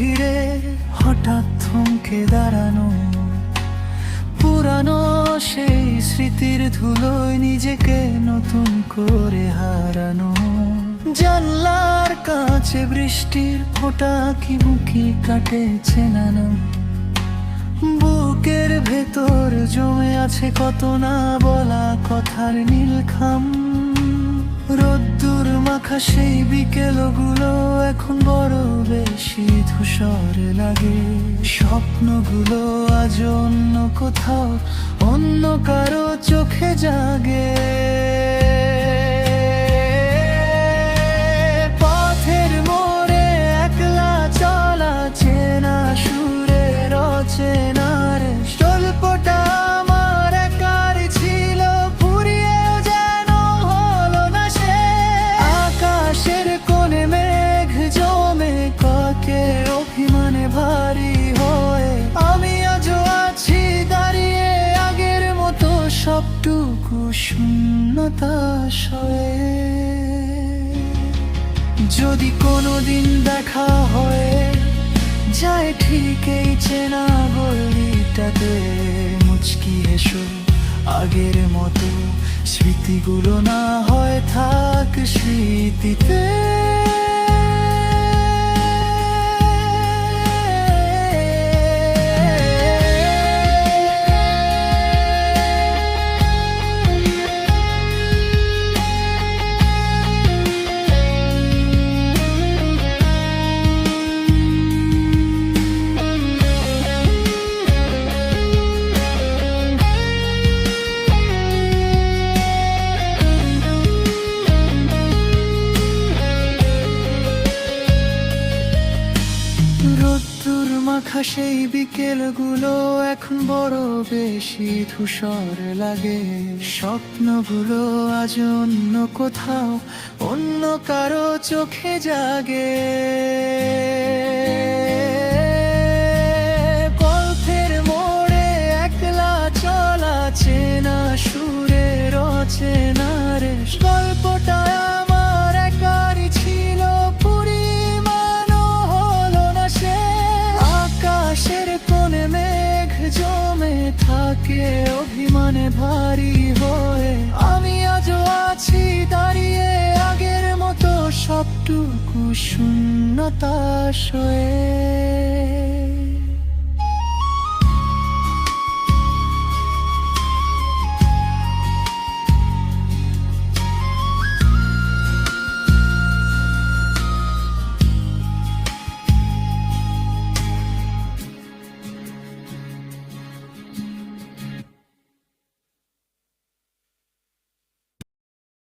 ভিড়ে হঠাৎ থমকে দাঁড়ানো। পুরানো সেই স্মৃতির ধুলোয় নিজেকে নতুন করে হারানো। জানলার কাছে বৃষ্টির ফোঁটা কি মুখি কাটেছে নানো। বুকের ভেতর জমে আছে কত না বলা কথার নীলখাম। মাখা সেই বিকেলগুলো এখন বড় বেশি ধূসর লাগে। স্বপ্নগুলো আজ অন্য কোথাও, অন্য কারও চোখে জাগে। সবটুকু শূন্যতা সয়ে? যদি কোনোদিন দেখা হয়, যায় ঠিক এই চেনা গলিটাতে। মুচকি এসো আগের মতো স্মৃতিগুলো না হয় থাক স্মৃতিতে। রোদ্দুর মাখা সেই বিকেলগুলো এখন বড় বেশি ধূসর লাগে। স্বপ্নগুলো আজ অন্য কোথাও, অন্য কারও চোখে জাগে। থাকে অভিমানে ভারী হয়ে আমি আজও আছি দাঁড়িয়ে আগের মতো সবটুকু শূন্যতা সয়ে।